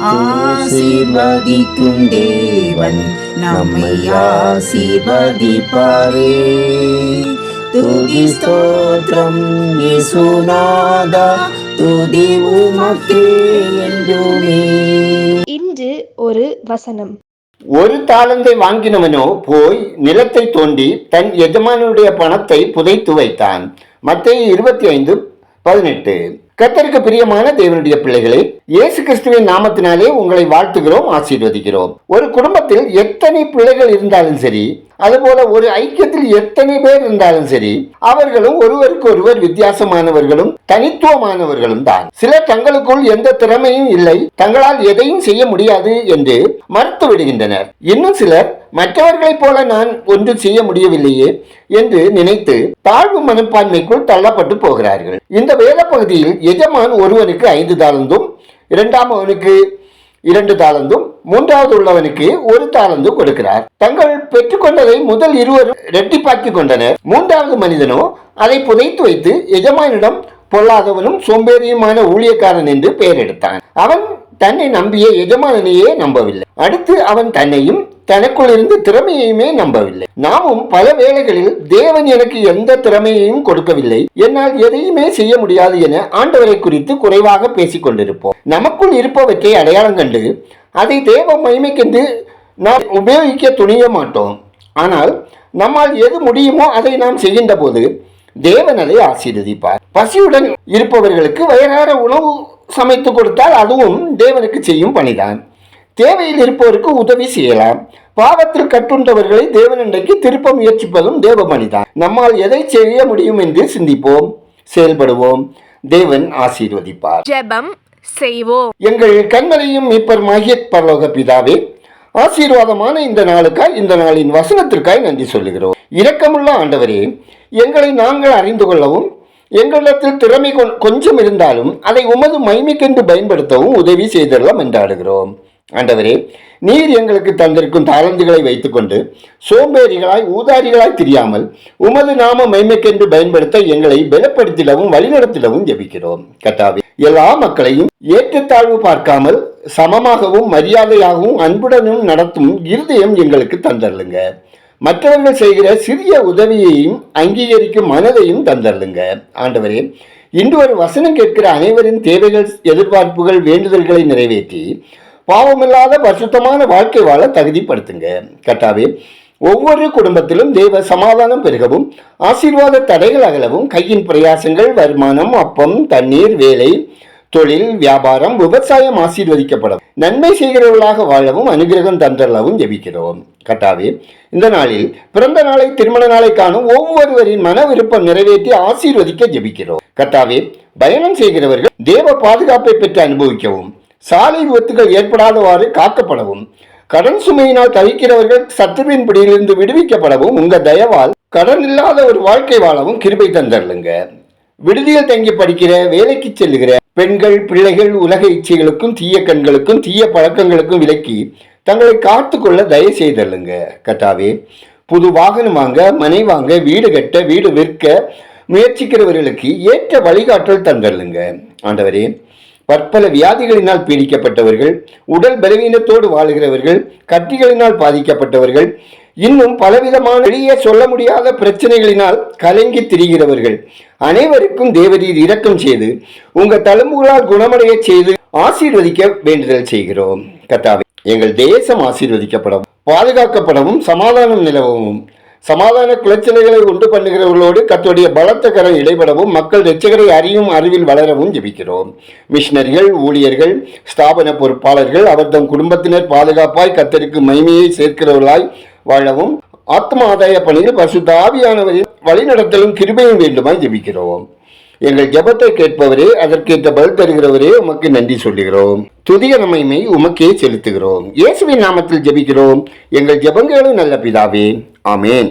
ஆசீர்வதிக்கும் தேவன் நம்மை ஆசீர்வதிப்பாரே. துதி ஸ்தோத்திரம் இயேசுநாதா துதி உமக்கே என்றுமே. இன்று ஒரு வசனம். ஒரு தாளந்தை வாங்கினவனோ போய் நிலத்தை தோண்டி தன் எஜமானுடைய பணத்தை புதைத்து வைத்தான். மத்திய இருபத்தி ஐந்து பதினெட்டு. கத்தருக்கு பிரியமான தேவனுடைய பிள்ளைகளே இயேசு கிறிஸ்துவின் நாமத்தினாலே உங்களை வாழ்த்துகிறோம் ஆசீர்வதிக்கிறோம். ஒரு குடும்பத்தில் எத்தனை பிள்ளைகள் இருந்தாலும் சரி அதுபோல ஒரு ஐக்கியத்தில் எத்தனை பேர் இருந்தாலும் சரி அவர்களும் ஒருவருக்கு ஒருவர் வித்தியாசமானவர்களும் தனித்துவமானவர்களும் தான். சிலர் தங்களுக்குள் எந்த திறமையும் இல்லை தங்களால் எதையும் செய்ய முடியாது என்று மறுத்து விடுகின்றனர் இன்னும் சிலர் மற்றவர்களைப் போல நான் ஒன்றும் செய்ய முடியவில்லையே என்று நினைத்து தாழ்வு மனப்பான்மைக்குள் தள்ளப்பட்டு போகிறார்கள். இந்த வேத பகுதியில் எஜமான் ஒருவனுக்கு ஐந்து தாழ்ந்தும் இரண்டாம் அவனுக்கு இரண்டு தாளந்தும் மூன்றாவது உள்ளவனுக்கு ஒரு தாளந்து கொடுக்கிறார். தங்கள் பெற்றுக்கொண்டதை முதல் இருவரும் ரெட்டிப்பாக்கி கொண்டனர். மூன்றாவது மனிதனோ அதை புதைத்து வைத்து எஜமானிடம் பொல்லாதவனும் சோம்பேறியுமான ஊழியக்காரன் என்று பெயர் எடுத்தான். அவன் தன்னை நம்பிய எஜமானனையே நம்பவில்லை. அடுத்து அவன் தன்னையும் தனக்குள் இருந்து திறமையுமே நம்பவில்லை. நாமும் பல வேளைகளில் தேவன் எனக்கு எந்த திறமையையும் கொடுக்கவில்லை. என்னால் எதையுமே செய்ய முடியாது என ஆண்டவரை குறித்து குறைவாக பேசிக் கொண்டிருப்போம் நமக்குள் இருப்பவற்றை அடையாளம் கண்டு அதை தேவ மகிமைக்கென்று நாம் உபயோகிக்க துணிய மாட்டோம். ஆனால் நம்மால் எது முடியுமோ அதை நாம் செய்கின்ற போது தேவன் அதை ஆசீர்வதிப்பார். பசியுடன் இருப்பவர்களுக்கு வயறார உணவு சமைத்து கொடுத்தால் அதுவும் தேவனுக்கு செய்யும் பணிதான். தேவையில் இருப்பவருக்கு உதவி செய்யலாம். பாவத்தில் கட்டுண்டவர்களை தேவனண்டைக்கு திருப்ப முயற்சிப்பதும் தேவ பணிதான் நம்மால் எதை செய்ய முடியும் என்று சிந்திப்போம் செயல்படுவோம். தேவன் ஆசீர்வதிப்பார். ஜெபம் செய்வோம். எங்கள் கண்மலையும் மீட்பருமாகிய பரலோக பிதாவே ஆசீர்வாதமான இந்த நாளுக்காய் இந்த நாளின் வசனத்திற்காய் நன்றி சொல்லுகிறோம். இரக்கமுள்ள ஆண்டவரே எங்களை நாங்கள் அறிந்து கொள்ளவும் எங்களிடத்தில் திறமை கொஞ்சம் இருந்தாலும் அதை உமது மைமைக்கென்று பயன்படுத்தவும் உதவி செய்தரலாம் என்றாடுகிறோம். ஆண்டவரே நீர் எங்களுக்கு தந்திருக்கும் தாளந்துகளை வைத்துக்கொண்டு சோம்பேறிகளாய் ஊதாரிகளாய் தெரியாமல் உமது நாம மைமைக்கென்று பயன்படுத்த எங்களை பலப்படுத்திடவும் வழிநடத்திடவும் ஜெபிக்கிறோம். கட்டாவி எல்லா மக்களையும் ஏற்றத்தாழ்வு பார்க்காமல் சமமாகவும் மரியாதையாகவும் அன்புடனும் நடத்தும் இருதயம் எங்களுக்கு தந்தருளுங்க. மற்றவர்கள் செய்கிற சிறிய உதவியையும் அங்கீகரிக்கும் மனதையும் தந்தருளுங்க. ஆண்டவரே இன்று ஒரு வசனம் கேட்கிற அனைவரின் தேவைகள் எதிர்பார்ப்புகள் வேண்டுதல்களை நிறைவேற்றி பாவமில்லாத பரிசுத்தமான வாழ்க்கை வாழ தகுதிப்படுத்துங்க. கட்டாவே ஒவ்வொரு குடும்பத்திலும் தேவ சமாதானம் பெருகவும் ஆசீர்வாத தடைகள் அகலவும் கையின் பிரயாசங்கள் வருமானம் அப்பம் தண்ணீர் வேலை தொழில் வியாபாரம் விவசாயம் ஆசீர்வதிக்கப்படும். நன்மை செய்கிறவர்களாக வாழவும் அனுகிரகம் தந்தரளவும் ஜெபிக்கிறோம். கட்டாவே இந்த நாளில் பிறந்த நாளை திருமண நாளை காணும் ஒவ்வொருவரின் மன விருப்பம் நிறைவேற்றி ஆசீர்வதிக்க ஜெபிக்கிறோம். கட்டாவே பயணம் செய்கிறவர்கள் தேவ பாதுகாப்பை பெற்று அனுபவிக்கவும். சாலை விபத்துகள் ஏற்படாதவாறு காக்கப்படவும் கடன் சுமையினால் தவிக்கிறவர்கள் சத்துவின் பிடியிலிருந்து விடுவிக்கப்படவும் உங்க தயவால் கடன் இல்லாத ஒரு வாழ்க்கை வாழவும் கிருபை தந்தருளுங்க. விடுதியில் தங்கி படிக்கிற வேலைக்கு செல்லுகிற பெண்கள் பிள்ளைகள் உலக இச்சைகளுக்கும் தீய கண்களுக்கும் தீய பழக்கங்களுக்கும் விலக்கி தங்களை காத்துக்கொள்ள தயவு செய்தல்லுங்க கட்டாவே புது வாகனம் வாங்க மனை வாங்க வீடு கட்ட வீடு விற்க முயற்சிக்கிறவர்களுக்கு ஏற்ற வழிகாட்டல் தந்தல்லுங்க ஆண்டவரே பற்பல வியாதிகளினால் பீடிக்கப்பட்டவர்கள் உடல் பலவீனத்தோடு வாழுகிறவர்கள் கட்டிகளினால் பாதிக்கப்பட்டவர்கள் இன்னும் பலவிதமான வெளியே சொல்ல முடியாத பிரச்சனைகளினால் கலங்கி திரிகிறவர்கள். அனைவருக்கும் தேவரீர் இரக்கம் செய்து உங்க தலைமுறால் குணமடைய செய்து ஆசீர்வதிக்க வேண்டுதல் செய்கிறோம். கத்தாவே எங்கள் தேசம் ஆசீர்வதிக்கப்படவும் பாதுகாக்கப்படவும் சமாதானம் நிலவவும். சமாதான பிரச்சனைகளை உண்டு பண்ணுகிறவர்களோடு கத்துடைய பலத்த கரம் இடைபடவும் மக்கள் ரட்சகரை அறியும் அறிவில் வளரவும் ஜெபிக்கிறோம். மிஷினரிகள் ஊழியர்கள் ஸ்தாபன பொறுப்பாளர்கள் அவர் தம் குடும்பத்தினர் பாதுகாப்பாய் கத்தருக்கு மைமையை சேர்க்கிறவர்களாய் வாழவும் ஆத்ம ஆதாய பணியில் பசுத்த ஆவியானவரின் வழிநடத்தலும் கிருபையும் வேண்டுமாய் ஜெபிக்கிறோம். எங்கள் ஜபத்தை கேட்பவரே அதற்கேற்ற பதில் தருகிறவரே உமக்கு நன்றி சொல்லுகிறோம். துதிய நமைமை உமக்கே செலுத்துகிறோம். இயேசுவின் நாமத்தில் ஜெபிக்கிறோம். எங்கள் ஜெபங்களும் நல்ல பிதாவே. ஆமேன்